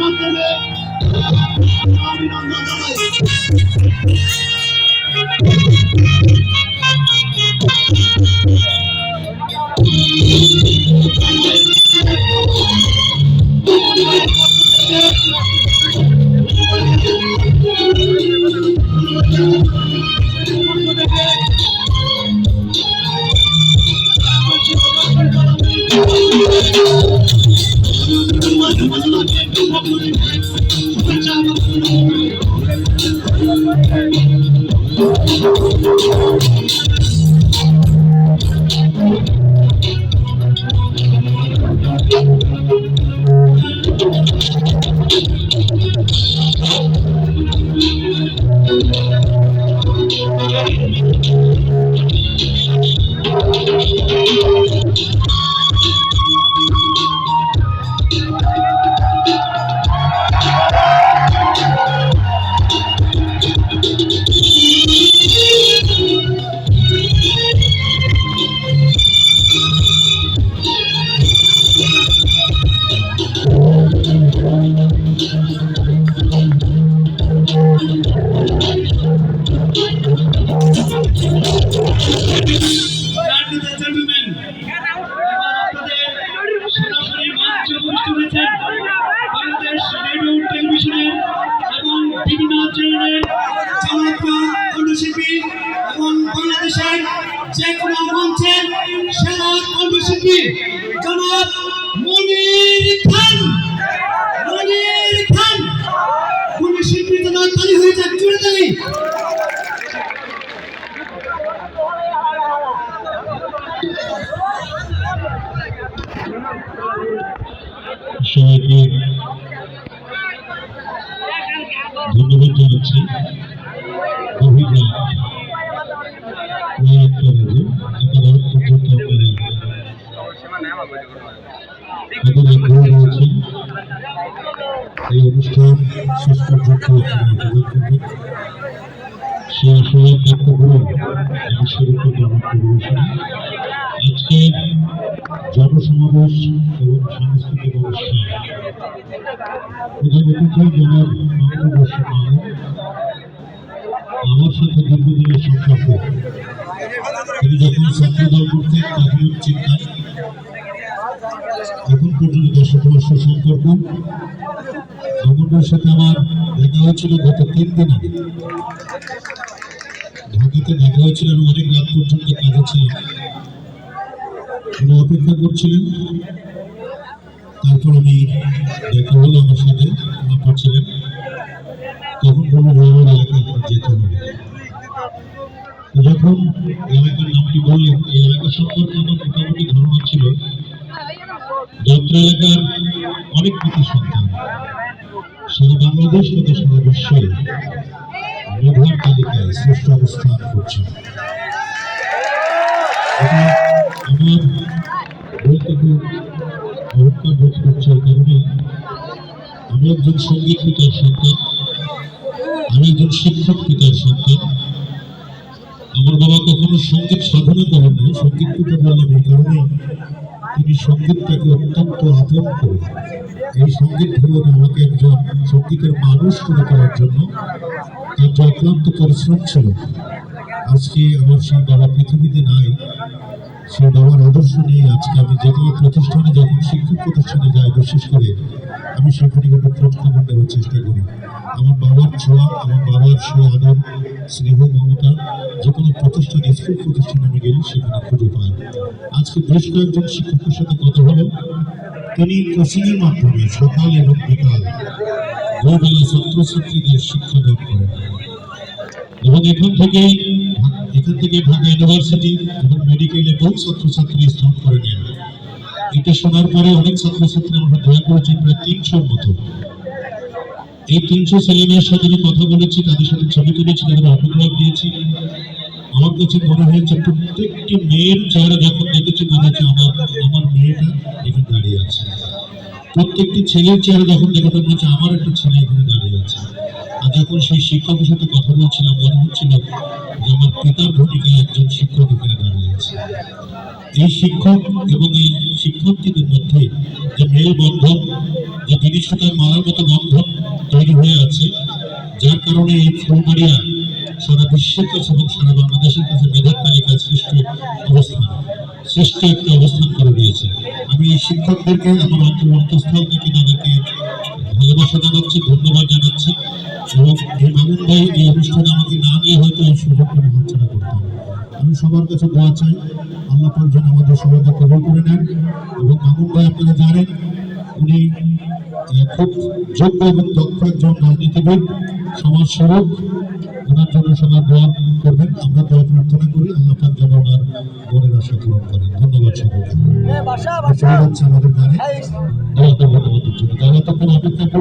মাধ্যমে অভিনন্দন জানাই Ladies আমাদের আগ্রহ রয়েছেন এই ব্যক্ত করে আমি শুরু করব আমার পরিবেশনা আজকের জনসমাবেশ এবং সাংস্কৃতিক অনুষ্ঠান। প্রধান অতিথি জনাব মাহমুদ রশিদ মামুন আমার সাথে দীর্ঘদিনের সম্পর্ক। তিনি যখন ছাত্রদল করতেন তখন চিন্তা এখন পর্যন্ত বর্ষ সম্পর্ক। মামুনের সাথে আমার দেখা হয়েছিল গত তিন দিন আগে। ঢাকাতে দেখা হয়েছিল আমি অনেক রাত পর্যন্ত কাজে অপেক্ষা করছিলেন। তারপর আমি দেখা হলো আমার সাথে আপনার ছিলেন তখন কোনো রোহর এলাকায় যেতে হবে। যখন এলাকার নামটি বললেন, এই এলাকা সম্পর্কে আমার মোটামুটি ধারণা ছিল, যাত্রা এলাকার অনেক কৃতি সন্তান, সারা বাংলাদেশ তথা সারা বিশ্বে মেধার তালিকায় শ্রেষ্ঠ অবস্থান করছে। আমার আমি একজন সংগীত পিতার সন্তান আমি একজন শিক্ষক। পিতার সন্তান আমার বাবা কখনো সংগীত সাধনা করেন নাই সংগীত পিতা বললাম এই তিনি সঙ্গীতটাকে অত্যন্ত আপন করে এই সংগীত ভবনে আমাকে একজন সঙ্গীতের মানুষ করে তোলার জন্য। তার যে অক্লান্ত পরিশ্রম ছিল। আজকে আমার সেই বাবা পৃথিবীতে নাই। সেই বাবার আদর্শ নিয়ে আজকে আমি যে কোনো প্রতিষ্ঠানে যখন শিক্ষক প্রতিষ্ঠানে যাই, বিশেষ করে আমি সেখানে কিন্তু খোঁজ দেওয়ার চেষ্টা করি। আমার বাবার ছোঁয়া, আমার বাবার সেই আদর, স্নেহ, মমতা, যে কোনো প্রতিষ্ঠানে, স্কুল প্রতিষ্ঠানে আমি গেলে সেখানে খুঁজে পাই। আজকে বেশ কয়েকজন শিক্ষকের সাথে কথা হলো। তিনি কোচিংয়ের মাধ্যমে সকাল এবং বিকাল দুবেলা ছাত্রছাত্রীদের শিক্ষাদান করেন। এবং এখান থেকে এখান থেকে ঢাকা ইউনিভার্সিটি এবং মেডিকেলে বহু ছাত্রছাত্রী স্থান করে নেন। এটা শোনার পরে অনেক ছাত্রছাত্রী আমরা দয়া করেছেন প্রায় তিনশোর মতো। এই তিনশো ছেলে মেয়ের সাথে আমি কথা বলেছি, তাদের সাথে ছবি তুলেছি, তাদের অটোগ্রাফ দিয়েছি। আমার কাছে মনে হয়েছে প্রত্যেকটি মেয়ের চেহারা যখন দেখেছি, মনে হচ্ছে আমার আমার মেয়েটা এখানে দাঁড়িয়ে আছে। প্রত্যেকটি ছেলের চেহারা যখন দেখে মনে হচ্ছে আমার একটা ছেলে এখানে দাঁড়িয়ে আছে। যখন সেই শিক্ষকের সাথে কথা বলছিলাম, মনে হচ্ছিল যে আমার পিতার ভূমিকায় একজন শিক্ষক এখানে দাঁড়িয়ে আছে। এই শিক্ষক এবং এই শিক্ষার্থীদের মধ্যে যে মেলবন্ধন যে সাথে মারার মতো বন্ধন তৈরি হয়ে আছে, যার কারণে এই ফুলবাড়িয়া সারা বিশ্বের কাছে এবং সারা বাংলাদেশের কাছে মেধার তালিকায় সৃষ্ট অবস্থান, শ্রেষ্ঠ একটা অবস্থান করে দিয়েছে। আমি এই শিক্ষকদেরকে, আমার অন্তর অন্তঃস্থল থেকে তাদেরকে ভালোবাসা জানাচ্ছি ধন্যবাদ জানাচ্ছি। মামুন ভাই এই অনুষ্ঠানে আমাকে না নিয়ে হয়তো এই সুযোগটা আমি হাতছাড়া করতাম। আমি সবার কাছে দোয়া চাই আল্লাহ পাক যেন আমাদের সবাইকে কবল করে নেন। এবং মামুন ভাই আপনারা জানেন উনি খুব যোগ্য এবং দক্ষ একজন রাজনীতিবিদ সমাজসেবক। ওনার জন্য সবাই দোয়া করবেন। আমরা দোয়া প্রার্থনা করি আল্লাহ পাক যেন ওনার মনের আশা পূরণ করেন। ধন্যবাদ সকলকে চলে যাচ্ছে আমাদের গানে দোয়া করবেন আমাদের জন্য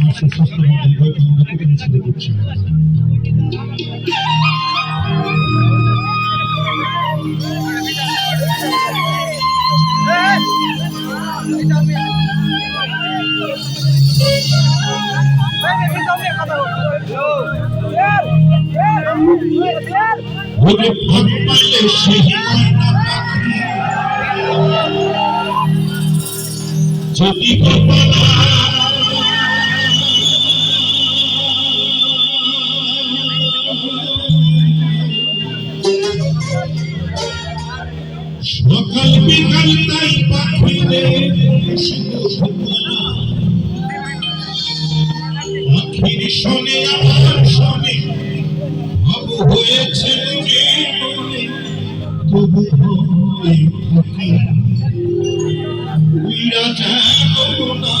আমার সুস্বাস্থ্য এবং দীর্ঘায়ু কামনা করে আমি শুরু করছি আমার ভাগ পাইলে সেই যদি কপালা সকাল বিকাল তাই পাখিরে পাখির শোনে আমার শোনে ভাব হয়েছে তবু যেন না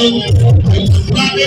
গেল পাইলে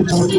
Yeah.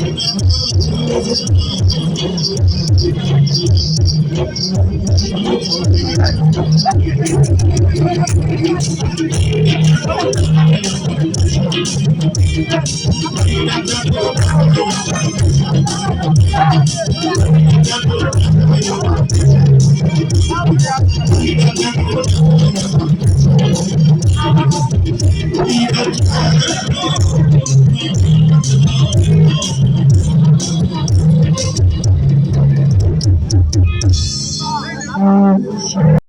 We are the people.